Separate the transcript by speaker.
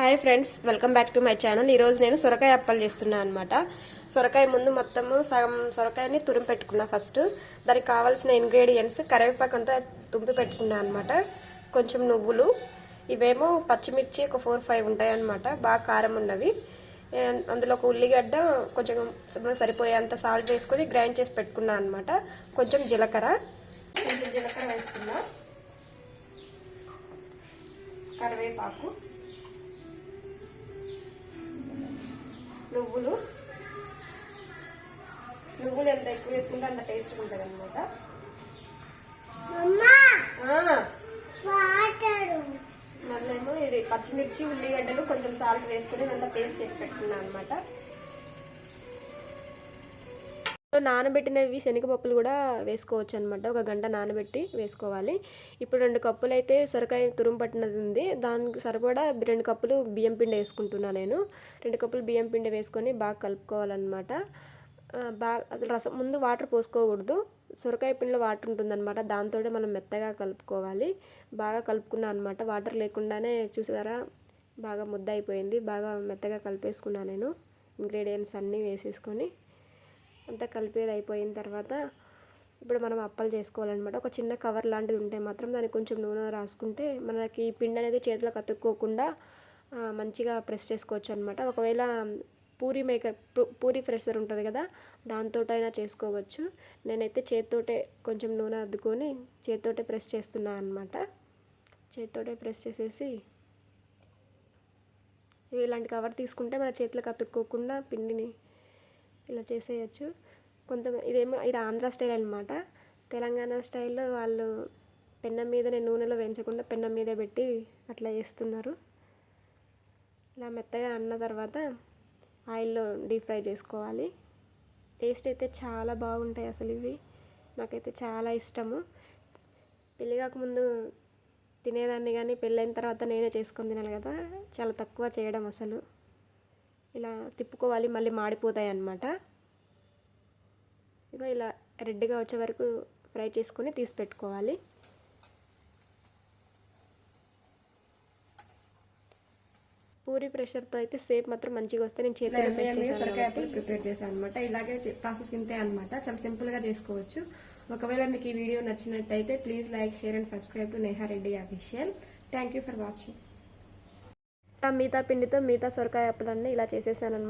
Speaker 1: Hi friends welcome back to my channel. ఈరోజు నేను సొరకాయ అప్పలు చేస్తున్నాను అనమాట సొరకాయ ముందు మొత్తము సగం సొరకాయని తురిమి పెట్టుకున్నా ఫస్ట్. దానికి కావాల్సిన ఇంగ్రీడియంట్స్ కరివేపాకు అంతా తుంపి పెట్టుకున్నా అనమాట కొంచెం నువ్వులు ఇవేమో పచ్చిమిర్చి ఒక ఫోర్ ఫైవ్ ఉంటాయి అనమాట బాగా కారం ఉన్నవి. అందులో ఒక ఉల్లిగడ్డ కొంచెం సరిపోయేంత సాల్ట్ వేసుకొని గ్రైండ్ చేసి పెట్టుకున్నా అనమాట కొంచెం జీలకర్ర. కొంచెం జీలకర్ర వేసుకున్నా కరివేపాకు. నువ్వులు. నువ్వులు ఎంత ఎక్కువ వేసుకుంటే అంత టేస్ట్ ఉంటుంది అనమాట మళ్ళేమో ఇది పచ్చిమిర్చి ఉల్లిగడ్డలు కొంచెం సాల్ట్ వేసుకుని ఇదంతా పేస్ట్ చేసి పెట్టుకున్నాను అనమాట నానబెట్టినవి శనగపప్పులు కూడా వేసుకోవచ్చు అనమాట ఒక గంట నానబెట్టి వేసుకోవాలి. ఇప్పుడు రెండు కప్పులు అయితే సొరకాయ తురుము పట్టినది ఉంది. దానికి సరిపడా రెండు కప్పులు బియ్యం పిండి వేసుకుంటున్నా నేను. రెండు కప్పులు బియ్యం పిండి వేసుకొని బాగా కలుపుకోవాలన్నమాట. బాగా అసలు రసం ముందు వాటర్ పోసుకోకూడదు. సొరకాయ పిండిలో వాటర్ ఉంటుందన్నమాట. దాంతో మనం మెత్తగా కలుపుకోవాలి. బాగా కలుపుకున్నా అనమాట వాటర్ లేకుండానే చూసారా బాగా ముద్ద అయిపోయింది బాగా మెత్తగా కలిపేసుకున్నా నేను. ఇంగ్రీడియంట్స్ అన్నీ వేసేసుకొని అంతా కలిపేది అయిపోయిన తర్వాత ఇప్పుడు మనం అప్పలు చేసుకోవాలన్నమాట. ఒక చిన్న కవర్ లాంటిది ఉంటే మాత్రం దానికి కొంచెం నూనె రాసుకుంటే మనకి పిండి అనేది చేతిలో కతుక్కోకుండా మంచిగా ప్రెస్ చేసుకోవచ్చు అనమాట ఒకవేళ పూరి మేకర్ పూరి ప్రెషర్ ఉంటుంది కదా దాంతోటైనా చేసుకోవచ్చు. నేనైతే చేతితోటే కొంచెం నూనె అద్దుకొని చేతితోటే ప్రెస్ చేస్తున్నాను అనమాట చేతితోటే ప్రెస్ చేసేసి ఇలాంటి కవర్ తీసుకుంటే మన చేతులకు అతుక్కోకుండా పిండిని ఇలా చేసేయచ్చు. కొంత ఇదేమో ఇది ఆంధ్ర స్టైల్ అనమాట తెలంగాణ స్టైల్లో వాళ్ళు పెన్నం మీదనే నూనెలో వేయించకుండా పెన్నం మీదే పెట్టి అట్లా చేస్తున్నారు. ఇలా మెత్తగా అన్న తర్వాత ఆయిల్లో డీప్ ఫ్రై చేసుకోవాలి. టేస్ట్ అయితే చాలా బాగుంటాయి అసలు ఇవి. నాకైతే చాలా ఇష్టము. పెళ్ళి కాకముందు తినేదాన్ని కానీ పెళ్ళైన తర్వాత నేనే చేసుకొని తినాలి కదా. చాలా తక్కువ చేయడం అసలు. ఇలా తిప్పుకోవాలి మళ్ళీ మాడిపోతాయి అన్నమాట. ఇగో ఇలా రెడ్గా వచ్చే వరకు ఫ్రై చేసుకొని తీసి పెట్టుకోవాలి. పూరి ప్రెషర్తో అయితే సేప్ మాత్రం మంచిగా వస్తే నేను చేతిలో సొరకాయలు ప్రిపేర్ చేశాను అనమాట ఇలాగే ప్రాసెస్ ఇంతే అనమాట చాలా సింపుల్గా చేసుకోవచ్చు. ఒకవేళ మీకు ఈ వీడియో నచ్చినట్టయితే please like share and subscribe to Neha Reddy official. Thank you for watching. మిగతా పిండితో మిగతా సొరకాయ అప్పులన్నీ ఇలా చేసేసాను అనమాట